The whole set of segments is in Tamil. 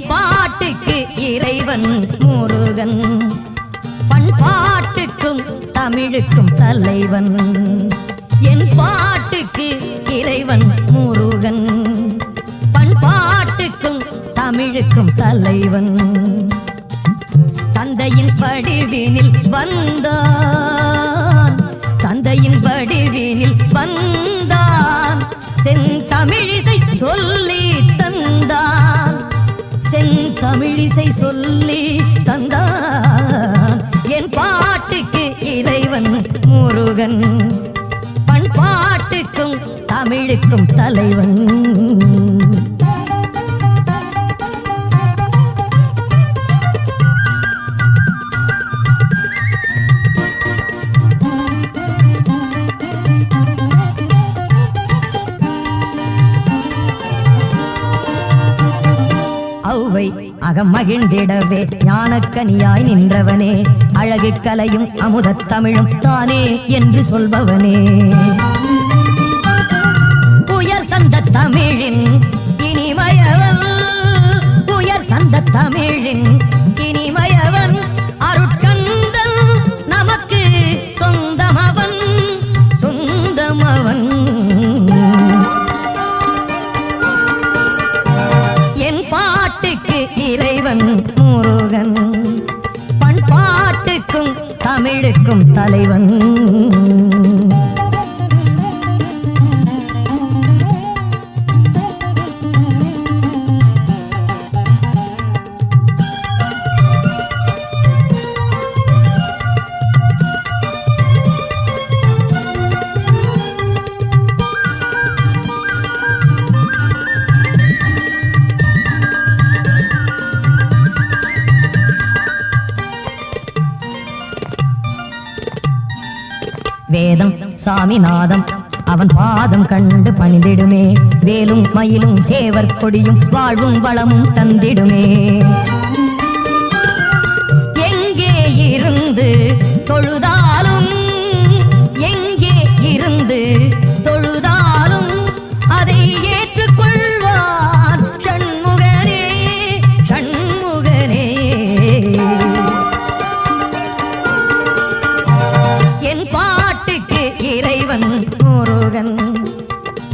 பாட்டுக்கு இறைவன் முருகன். பண்பாட்டுக்கும் தமிழுக்கும் தலைவன். என் பாட்டுக்கு இறைவன் முருகன். பண்பாட்டுக்கும் தமிழுக்கும் தலைவன். தந்தையின் படிவினில் வந்தான். தந்தையின் படிவினில் வந்தான். செந்தமிழிசை சொல்லி தமிழிசை சொல்லி தந்தான் என் பாட்டுக்கு இறைவன் முருகன். பண்பாட்டுக்கும் தமிழுக்கும் தலைவன். அகமகிழ்ந்திடவே ஞானக்கனியாய் நின்றவனே அழகு கலையும் அமுதத் தமிழும் தானே என்று சொல்பவனே. உயர் சந்த தமிழின் இனிமயவன் உயர் சந்த தமிழின் இனிமயவன் அருட்கந்தன் நமக்கு சொந்தமவன் சொந்தமவன். என் பா இறைவன் முருகன். பண்பாட்டுக்கும் தமிழுக்கும் தலைவன். வேதம் சாமிநாதம். அவன் பாதம் கண்டு பணிந்திடுமே. வேலும் மயிலும் சேவர் கொடியும் வாழ்வும் வளமும் தந்திடுமே. எங்கே இருந்து தொழுதாலும் எங்கே இருந்து தொழுதாலும் அதை ஏற்றுக்கொள்வான் ஷண்முகனே ஷண்முகனே என் பா தலைவன் முருகன்.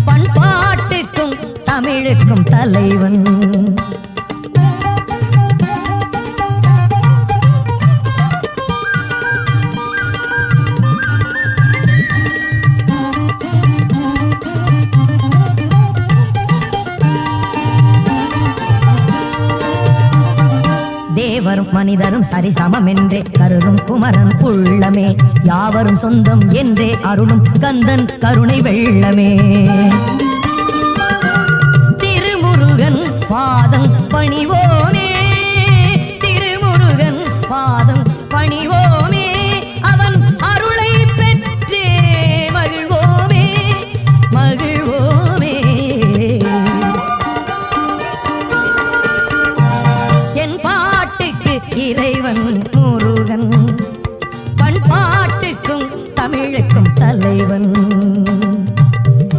பண்பாட்டுக்கும் தமிழுக்கும் தலைவன். தேவரும் மனிதரும் சரிசமம் என்றே கருதும் குமரன் புள்ளமே யாவரும் சொந்தம் என்றே. அருளும் கந்தன் கருணை வெள்ளமே. திருமுருகன் பாதம் பணிவோமே. முருகன் முருகன். பண்பாட்டுக்கும் தமிழுக்கும் தலைவன்.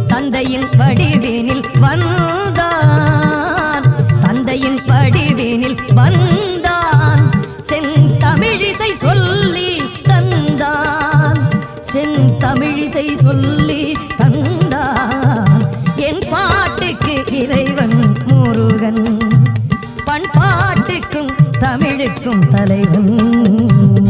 தந்தையின் வடிவினில் வந்தான். தந்தையின் வடிவினில் வந்தான். செந்தமிழிசை சொல்லி தந்தான். செந்தமிழிசை சொல்லி தந்தான். என் பாட்டுக்கு இறைவன் முருகன். தமிழுக்கும் தலைவன்.